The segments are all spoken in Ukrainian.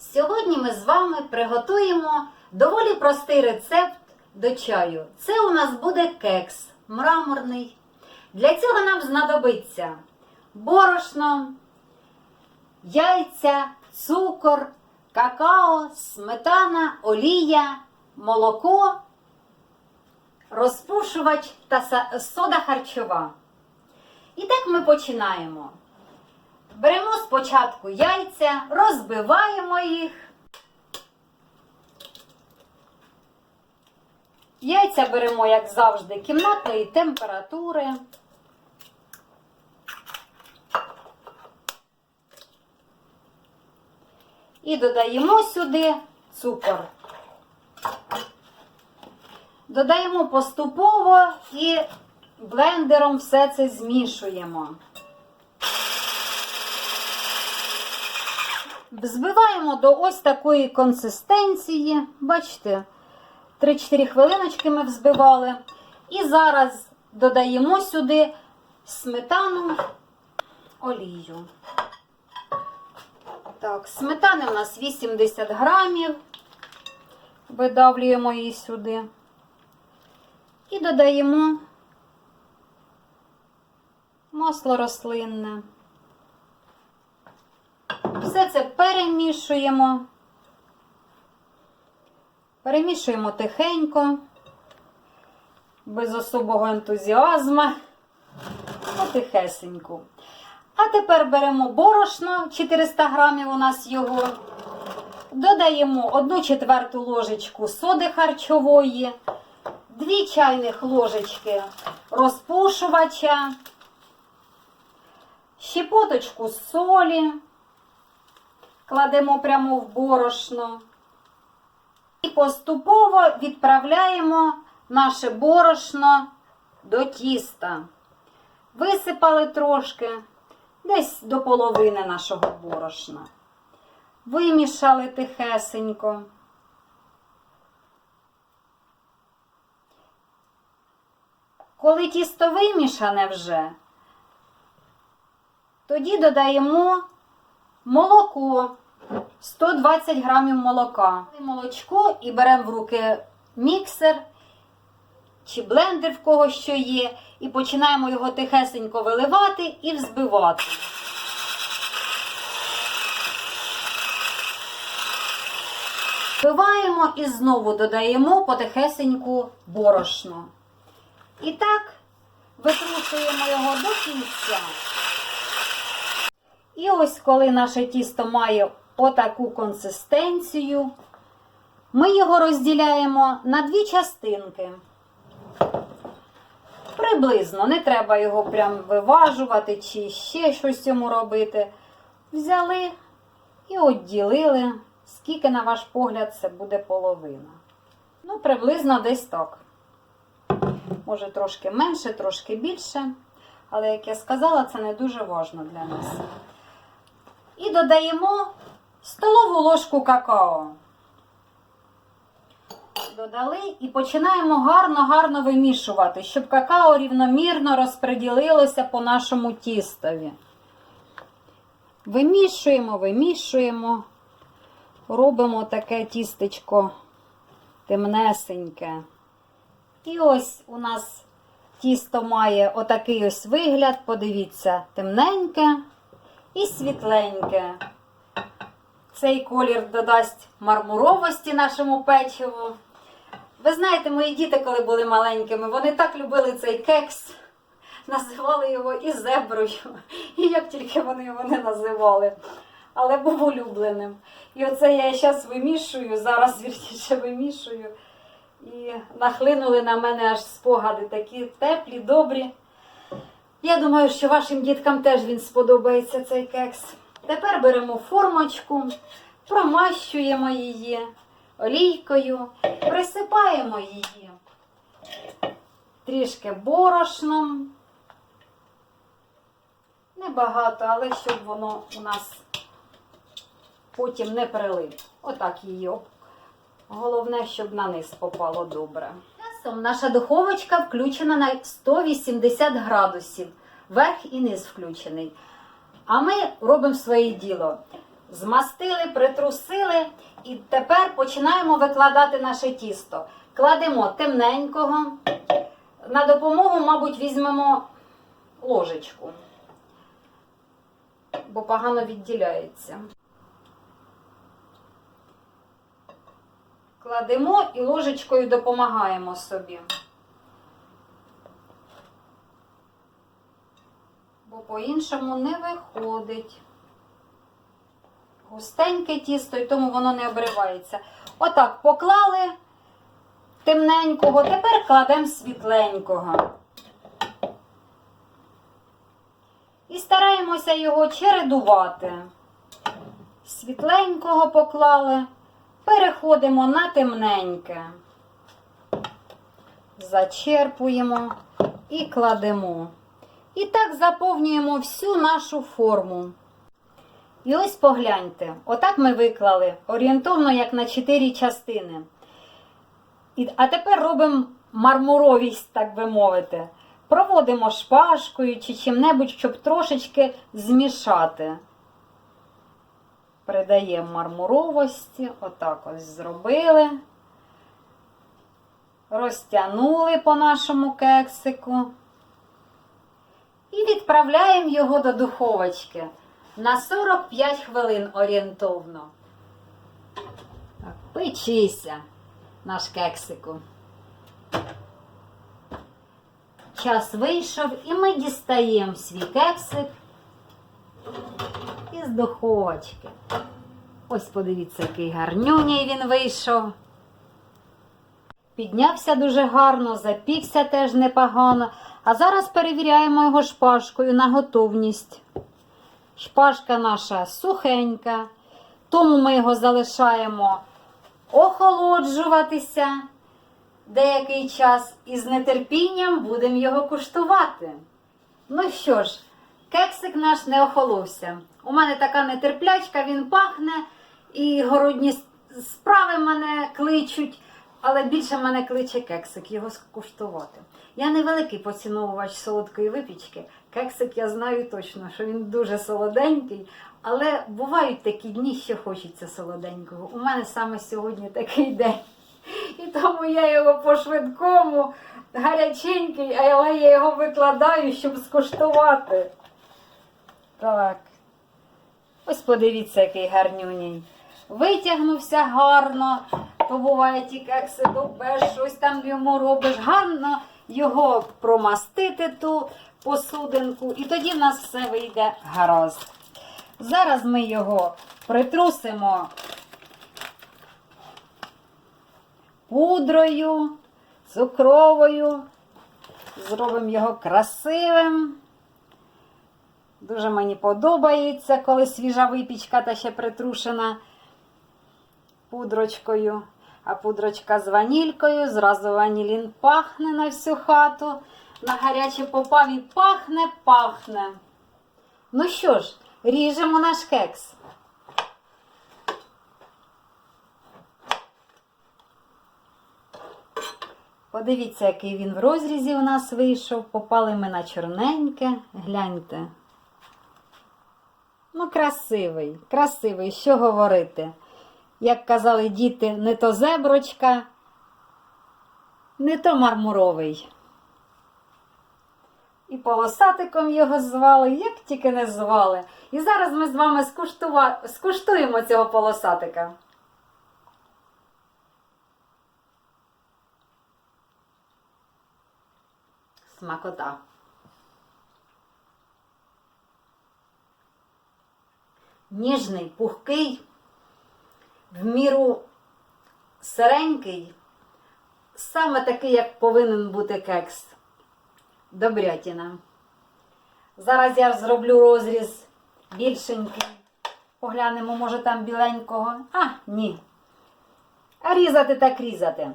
Сьогодні ми з вами приготуємо доволі простий рецепт до чаю. Це у нас буде кекс мраморний. Для цього нам знадобиться борошно, яйця, цукор, какао, сметана, олія, молоко, розпушувач та сода харчова. І так ми починаємо. Беремо спочатку яйця, розбиваємо їх. Яйця беремо, як завжди, кімнатної температури. І додаємо сюди цукор. Додаємо поступово і блендером все це змішуємо. Взбиваємо до ось такої консистенції. Бачите, 3-4 хвилиночки ми взбивали. І зараз додаємо сюди сметану, олію. Так, сметани у нас 80 грамів. Видавлюємо її сюди. І додаємо масло рослинне. Все це перемішуємо. Перемішуємо тихенько, без особого ентузіазму, потихесеньку. А тепер беремо борошно, 400 грамів у нас його. Додаємо 1 четверту ложечку соди харчової, 2 чайних ложечки розпушувача, щепоточку солі кладемо прямо в борошно. І поступово відправляємо наше борошно до тіста. Висипали трошки, десь до половини нашого борошна. Вимішали тихесенько. Коли тісто вимішане вже, тоді додаємо молоко 120 грамів молока. Молочко і беремо в руки міксер чи блендер, в кого що є, і починаємо його тихесенько виливати і взбивати. Вбиваємо і знову додаємо потихесеньку борошно. І так викручуємо його до кінця. І ось коли наше тісто має отаку консистенцію, ми його розділяємо на дві частинки. Приблизно, не треба його прям виважувати чи ще щось цьому робити. Взяли і відділили, скільки, на ваш погляд, це буде половина. Ну, приблизно десь так. Може, трошки менше, трошки більше. Але, як я сказала, це не дуже важно для нас. І додаємо столову ложку какао. Додали і починаємо гарно-гарно вимішувати, щоб какао рівномірно розподілилося по нашому тістові. Вимішуємо, вимішуємо, робимо таке тістечко темнесеньке. І ось у нас тісто має отакий ось вигляд, подивіться, темненьке і світленьке. Цей колір додасть мармуровості нашому печиву. Ви знаєте, мої діти, коли були маленькими, вони так любили цей кекс, називали його і зеброю, і як тільки вони його не називали. Але був улюбленим. І оце я зараз вимішую, зараз вірніше вимішую. І нахлинули на мене аж спогади такі теплі, добрі. Я думаю, що вашим діткам теж він сподобається цей кекс. Тепер беремо формочку, промащуємо її олійкою, присипаємо її трішки борошном. Небагато, але щоб воно у нас потім не прилип. Отак її. Головне, щоб на низ попало добре. Наша духовочка включена на 180 градусів. Верх і низ включений. А ми робимо своє діло. Змастили, притрусили і тепер починаємо викладати наше тісто. Кладемо темненького. На допомогу, мабуть, візьмемо ложечку, бо погано відділяється. Кладемо і ложечкою допомагаємо собі. Бо по-іншому не виходить. Густеньке тісто, і тому воно не обривається. Отак поклали темненького, тепер кладемо світленького. І стараємося його чередувати. Світленького поклали, переходимо на темненьке. Зачерпуємо і кладемо. І так заповнюємо всю нашу форму. І ось погляньте, отак ми виклали орієнтовно як на 4 частини. А тепер робимо мармуровість, так би мовити. Проводимо шпажкою чи чим-небудь, щоб трошечки змішати. Придаємо мармуровості, отак ось зробили. Розтягнули по нашому кексику. І відправляємо його до духовочки на 45 хвилин орієнтовно. Так, печися, наш кексику. Час вийшов і ми дістаємо свій кексик із духовочки. Ось подивіться, який гарнюній він вийшов. Піднявся дуже гарно, запікся теж непогано. А зараз перевіряємо його шпажкою на готовність. Шпажка наша сухенька, тому ми його залишаємо охолоджуватися деякий час і з нетерпінням будемо його куштувати. Ну що ж, кексик наш не охоловся. У мене така нетерплячка, він пахне, і городні справи мене кличуть, але більше мене кличе кексик, його скуштувати. Я не великий поціновувач солодкої випічки. Кексик я знаю точно, що він дуже солоденький, але бувають такі дні, що хочеться солоденького. У мене саме сьогодні такий день. І тому я його по-швидкому, гаряченький, але я його викладаю, щоб скуштувати. Так. Ось подивіться, який гарнюній. Витягнувся гарно, то буває ті кекси добеш, щось там йому робиш. Гарно його промастити ту посудинку, і тоді в нас все вийде гаразд. Зараз ми його притрусимо пудрою, цукровою, зробимо його красивим. Дуже мені подобається, коли свіжа випічка та ще притрушена пудрочкою. А пудрочка з ванількою, зразу ванілін пахне на всю хату. На гаряче попав пахне, пахне. Ну що ж, ріжемо наш кекс. Подивіться, який він в розрізі у нас вийшов. Попали ми на чорненьке. Гляньте. Ну, красивий, красивий, що говорити. Як казали діти, не то зеброчка, не то мармуровий. І полосатиком його звали, як тільки не звали. І зараз ми з вами скуштува... скуштуємо цього полосатика. Смакота. Ніжний, пухкий, в міру сиренький, саме такий, як повинен бути кекс. Добрятіна. Зараз я зроблю розріз більшенький. Поглянемо, може, там біленького. А, ні. А різати так різати.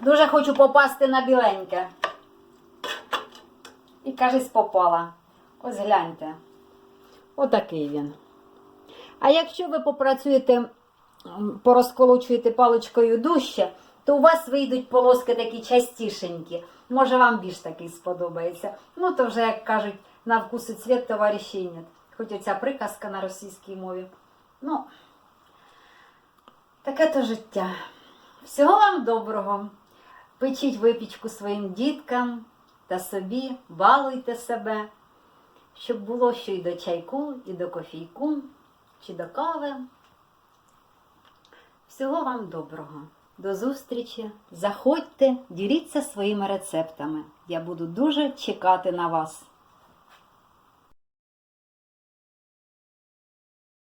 Дуже хочу попасти на біленьке. І кажись, попала. Ось гляньте. Отакий він. А якщо ви попрацюєте, порозколочуєте паличкою дужче, то у вас вийдуть полоски такі частішенькі. Може, вам більш такий сподобається. Ну, то вже, як кажуть, на вкус і цвіт товариші нет. Хоч оця приказка на російській мові. Ну, таке то життя. Всього вам доброго. Печіть випічку своїм діткам та собі, балуйте себе, щоб було що і до чайку, і до кофійку, чи до кави. Всього вам доброго. До зустрічі. Заходьте, діліться своїми рецептами. Я буду дуже чекати на вас.